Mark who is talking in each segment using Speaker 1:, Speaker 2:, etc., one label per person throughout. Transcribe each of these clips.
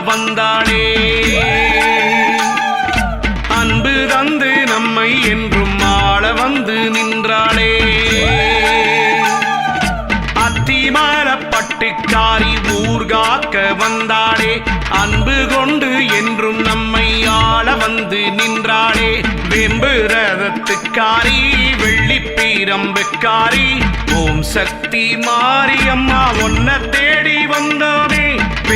Speaker 1: வந்தாளே. அன்பு தந்து நம்மை என்றும் ஆள வந்து நின்றாளே. அத்திமர பட்டுக்காரி ஊர்காக்க வந்தாளே. அன்பு கொண்டு என்றும் நம்மை ஆள வந்து நின்றாளே. வெம்பு ரதத்துக்காரி வெள்ளி பீரம்புக்காரி ஓம் சக்தி மாரியம்மா ஒன்ன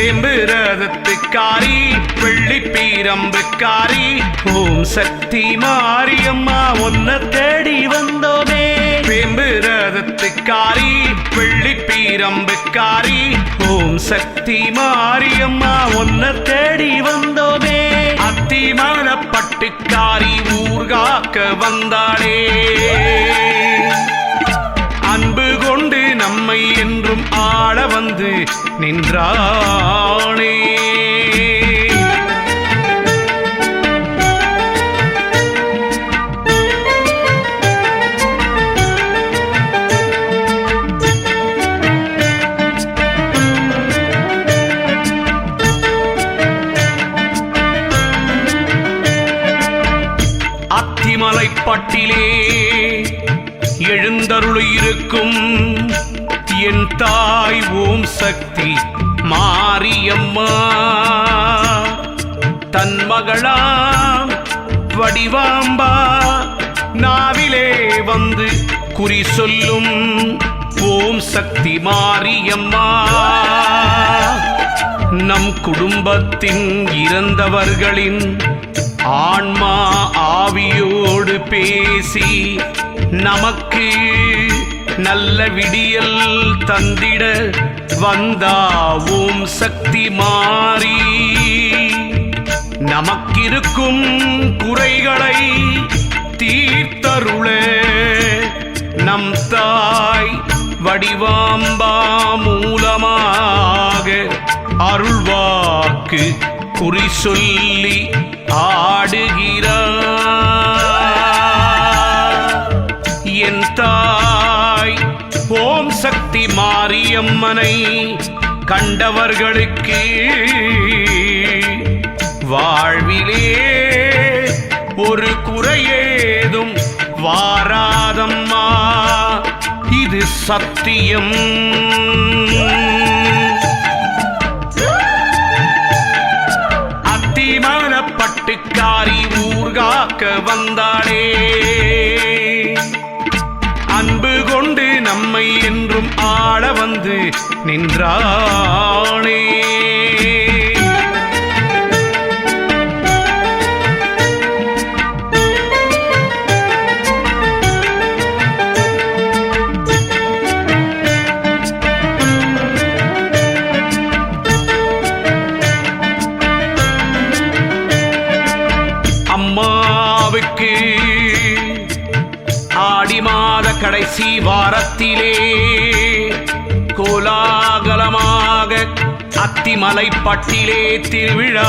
Speaker 1: வேம்பு ரதத்துக்காரி வெள்ளி பீரம்புக்காரி ஓம் சக்தி மாரியம்மா ஒன்ன தேடி வந்தோமே. வேம்பு ரதத்துக்காரி வெள்ளி பீரம்புக்காரி ஓம் சக்தி மாரியம்மா ஒன்ன தேடி வந்தோமே. அத்திமர பட்டுக்காரி ஊர்காக்க வந்தாளே. அன்பு கொண்டு நம்மை என்றும் ஆள வந்து நின்றானே பட்டிலே எழுந்தருள் இருக்கும் என் தாய் ஓம் சக்தி மாரியம்மா. தன் மகளாம் வடிவாம்பா நாவிலே வந்து குறி சொல்லும் ஓம் சக்தி மாரியம்மா. நம் குடும்பத்தின் இறந்தவர்களின் ஆன்மா ஆவியோடு பேசி நமக்கு நல்ல விடியல் தந்திட வந்தாவும் சக்தி மாறி. நமக்கிருக்கும் குறைகளை தீர்த்தருள. நம் தாய் வடிவாம்பா மூலமாக அருள்வாக்கு குறி சொல்லி கண்டவர்களுக்கு வாழ்விலே ஒரு குறையேதும் வாராதம்மா. இது சத்தியம். அத்திமான பட்டுக்காரி ஊர்காக்க வந்தார் நின்றானே. அம்மாவுக்கு ஆடி மாத கடைசி வாரத்திலே கோலாகலமாக அத்திமலைப்பட்டிலே திருவிழா.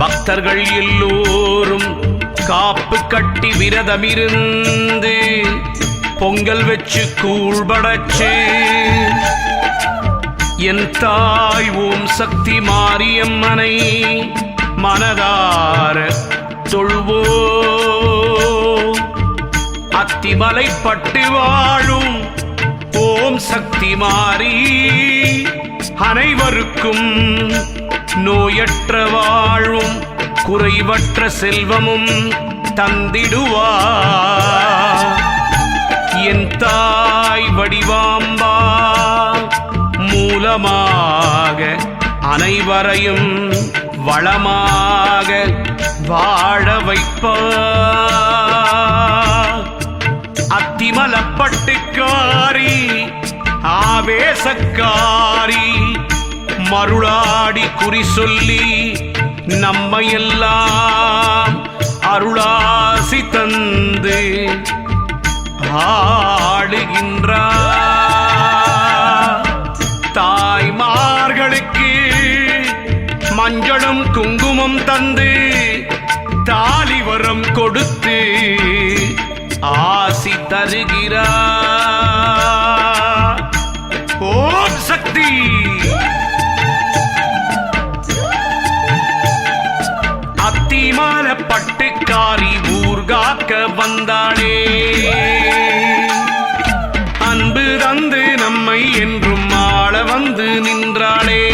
Speaker 1: பக்தர்கள் எல்லோரும் காப்பு கட்டி விரதமிருந்து பொங்கல் வச்சு கூழ்படச்சு என் தாய் ஓம் சக்தி மாரியம்மனை மனதார தொழுவோ. அத்திமலை பட்டு வாழும் சக்தி மாறி அனைவருக்கும் நோயற்ற வாழ்வும் குறைவற்ற செல்வமும் தந்திடுவா. என் தாய் வடிவாம்பா மூலமாக அனைவரையும் வளமாக வாழ வைப்பார் ஆவேசக்காரி மருளாடி குறி சொல்லி நம்மையெல்லாம் அருளாசி தந்து ஆடுகின்றார் தாய்மார்களுக்கு மஞ்சளும் குங்குமம் தந்து தாலிவரம் கொடுத்து ஆசி தருகிறார். வந்தாளே. அன்பு தந்து நம்மை என்றும் ஆள வந்து நின்றாளே.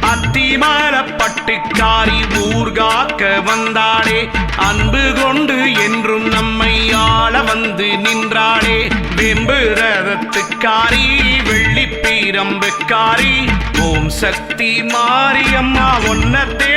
Speaker 1: அத்திமரப்பட்டுக்காரி ஊர்காக்க வந்தாளே. அன்பு கொண்டு என்றும் நம்மை ஆள வந்து நின்றாளே. வெம்பு ரதத்துக்காரி வெள்ளி பீரம்புக்காரி ஓம் சக்தி மாரியம்மா ஒன்னத்தை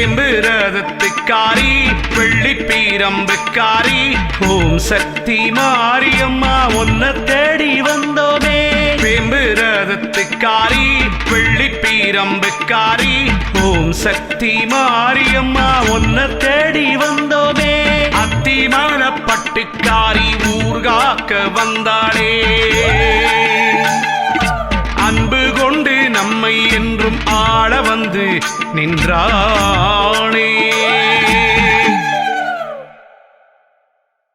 Speaker 1: வேம்பு ரதத்துக்காரி வெள்ளி பீரம்புக்காரி ஓம் சக்தி மாரியம்மா ஒன்ன தேடி வந்தோமே. வேம்பு ரதத்துக்காரி வெள்ளி பீரம்புக்காரி ஓம் சக்தி மாரியம்மா ஒன்ன தேடி வந்தோமே. அத்திமான பட்டுக்காரி ஊர்காக்க வந்தாளே. நின்றா